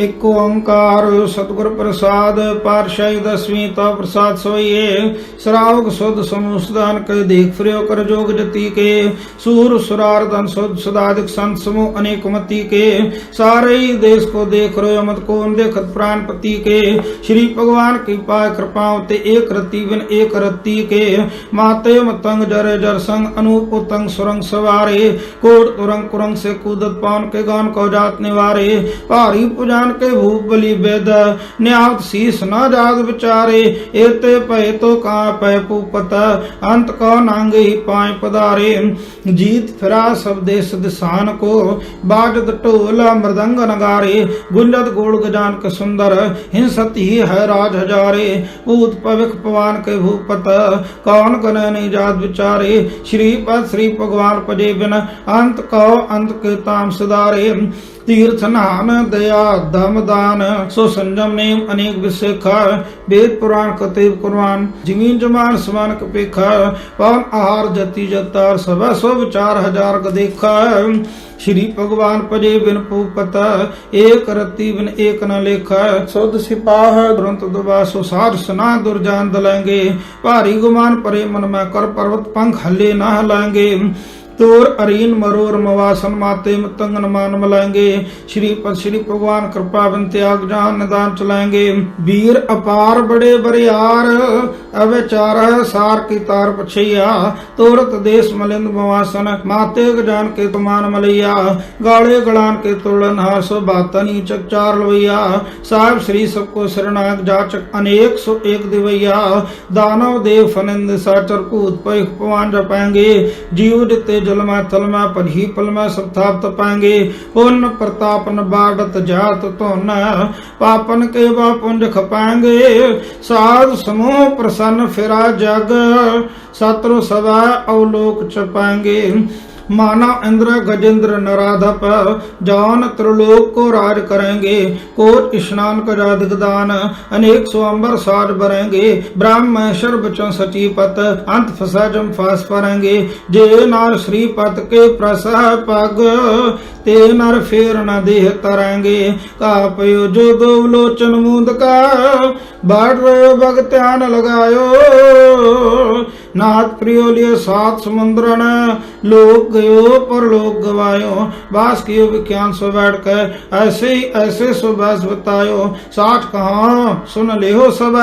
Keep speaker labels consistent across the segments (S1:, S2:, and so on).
S1: ਇਕ ਓੰਕਾਰ ਸਤਿਗੁਰ ਪ੍ਰਸਾਦ, ਪਾਤਸ਼ਾਹੀ ਦਸਵੀਂ ਤਾ ਪ੍ਰਸਾਦ ਸੋਈਏ। ਸਰਾਵਕ ਸੁਧ ਸਮੂਸਦਾਨ ਕੈ ਦੇਖ ਫਰਿਓ ਕਰ ਜੋਗ ਜਤੀ ਕੇ। ਸੂਰ ਸੁਰਾਰ ਦਨ ਸੁਧ ਸਦਾਦਿਕ ਸੰਤ ਸਮੂ ਅਨੇਕ ਮਤੀ ਕੇ। ਸਾਰੇ ਹੀ ਦੇਸ਼ ਕੋ ਦੇਖ ਰਿਓ ਮਤ ਕੋ ਦੇਖਤ ਪ੍ਰਾਨ ਪਤੀ ਕੇ। ਸ਼੍ਰੀ ਭਗਵਾਨ ਕੀ ਪਾ ਕਿਰਪਾ ਉਤੇ ਏਕ ਰਤੀ ਬਿਨ ਏਕ ਰਤੀ ਕੇ। ਮਾਤੇ ਮਤੰਗ ਜਰ ਜਰ ਸੰਗ, ਅਨੂਪ ਉਤੰਗ ਸੁਰੰਗ ਸਵਾਰੇ। ਕੋਟ ਤੁਰੰਗ ਕੁਰੰਗ ਸੇ ਕੂਦਤ ਪਾਉਣ ਕੇ ਗਾਨ ਕੋ ਜਾਤ ਨਿਵਾਰੇ। ਭਾਰੀ ਪੁਜਾ ਨਾਨਕੇ ਭੂਪ ਬਲੀ ਬੇਦ, ਨਿਆਤ ਸੀਸ ਨਾ ਜਾਗ ਵਿਚਾਰੇ ਇਤੇ ਭੈ ਤੋ ਕਾ ਪੈ ਪੂਪਤ ਅੰਤ ਕੋ ਨੰਗ ਹੀ ਪਾਇ ਪਧਾਰੇ। ਜੀਤ ਫਿਰਾ ਸਬਦੇ ਸਦਸਾਨ ਕੋ, ਬਾਜਦ ਢੋਲ ਮਰਦੰਗ ਨਗਾਰੇ ਗੁੰਜਤ ਗੋੜ ਗਜਾਨ ਕ ਸੁੰਦਰ, ਹਿੰਸਤ ਹੀ ਹੈ ਰਾਜ ਹਜ਼ਾਰੇ। ਭੂਤ ਭਵਿਖ ਪਵਾਨ ਕੇ ਭੂਪਤ, ਕੌਣ ਕਨੈ ਨਹੀਂ ਜਾਤ ਵਿਚਾਰੇ। ਸ਼੍ਰੀ ਪਦ ਸ੍ਰੀ ਭਗਵਾਨ ਪਜੇ ਬਿਨ, ਅੰਤ ਕਉ ਅੰਤ ਕੇ ਤਾਮ ਸਦਾਰੇ ਤੀਰਥ ਨਾਮ ਦਇਆ दया धम दान सो संजम नेम अनेक विशेखा वेद पुराण कतेब कुरआन जमीन जमान समान कपेखा पवन आहार जति जतार सब सो विचार हजार क देखा श्री भगवान पजे बिन पूपत एक रति बिन एक न लेखा सुध सिपाह ग्रंथ दुबा सुसार सना दुर्जान दलेंगे भारी गुमान परे मन में कर पर्वत पंख हल्ले न हलाएंगे ਤੋਰ ਅਰੀਨ ਮਰੋਰ ਮਵਾਸਨ ਮਾਤੇ ਮਤੰਗਨ ਮਾਨ ਮਲਾਂਗੇ ਸ਼੍ਰੀ ਪਦ ਸ਼੍ਰੀ ਭਗਵਾਨ ਕਿਰਪਾ ਬਿਨ ਤਿਆਗ ਜਾਨ ਨਿਦਾਨ ਚਲਾਂਗੇ ਵੀਰ ਅਪਾਰ ਬੜੇ ਬਰਿਆਰ ਅਵਿਚਾਰ ਸਾਰ ਕੀ ਤਾਰ ਪਛਈਆ। ਤੋਰਤ ਦੇਸ ਮਲਿੰਦ ਮਵਾਸਨ, ਮਾਤੇ ਗਜਾਨ ਕੇ ਤੁਮਾਨ ਮਲਈਆ। ਗਾਲੇ ਗਲਾਨ ਕੇ ਤੋੜਨ ਹਾਸ ਬਾਤਨੀ ਚਕਚਾਰ ਲਵਈਆ। ਸਾਹਿਬ ਸ੍ਰੀ ਸਭ ਕੋ ਸਰਨਾਗ ਜਾਚਕ ਅਨੇਕ ਸੋ ਏਕ ਦਿਵਈਆ। ਦਾਨਵ ਦੇਵ ਫਨਿੰਦ ਸਾਚਰ ਭੂਤ ਪਇਖ ਪਵਾਨ ਜਪਾਂਗੇ। ਜੀਵ ਜਿਤੇ ਜਲ ਮੈਂ ਤਲ ਮੈਂ ਸਭ ਥਾਪ ਤਪਾਂਗੇ ਪੁੰਨ ਪ੍ਰਤਾਪਨ ਬਾੜਤ ਜਾਤ ਧੁਨ, ਪਾਪਨ ਕੇ ਵਾ ਪੁੰਜ ਖਪਾਂਗੇ ਸਾਧ ਸਮੂਹ ਪ੍ਰਸੰਨ ਫਿਰਾ ਜਗ ਸਤਰੁ ਸਦਾ ਅਵਲੋਕ ਚਪਾਂਗੇ माना इंद्र गजेंद्र नराधप जौन त्रिलोक को राज करेंगे कोट स्नान करा दिगदान अनेक स्वंबर साज बरेंगे ब्राह्म महेश्वर बचन सचीपत अंत फसा जम फास परेंगे जे नार श्रीपत के प्रसह पग ते नर फेर न देह तरेंगे का पयो जो गोलोचन मूंद का बाढ़ रहे भग ध्यान लगायो नाथ प्रियो लियो सात समुद्रन लोक गयो, पर लोक गवायो। बास कियो विज्ञान सो बैठ कर ऐसे ही ऐसे सो बस बतायो। साठ कहा? सुन लेहो सब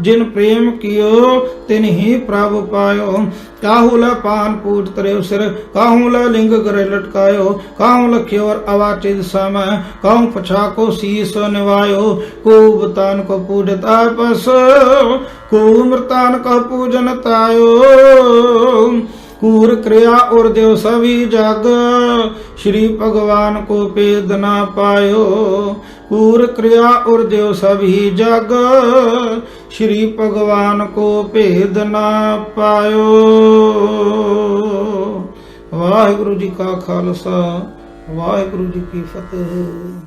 S1: जिन प्रेम कियो, तिन ही प्रभु पायो काहू पान पूज तरेव सिर काहू लिंग गरे लटकायो। काहू लख्यो और अवाचित समय, काहू पछा को शीस निवायो। को बतान को पूजत आपस को मृतान को पूजन तायो। ਪੂਰ ਕਰਿਆ ਔਰ ਦੇਵ ਸਭੀ ਜਗ। ਸ਼੍ਰੀ ਭਗਵਾਨ ਕੋ ਭੇਦ ਨਾ ਪਾਇਓ। ਪੂਰ ਕਰਿਆ ਔਰ ਦੇਵ ਸਭੀ ਜਗ। ਸ਼੍ਰੀ ਭਗਵਾਨ ਕੋ ਭੇਦ ਨਾ ਪਾਇਓ। ਵਾਹਿਗੁਰੂ ਜੀ ਕਾ ਖਾਲਸਾ। ਵਾਹਿਗੁਰੂ ਜੀ ਕੀ ਫਤਿਹ।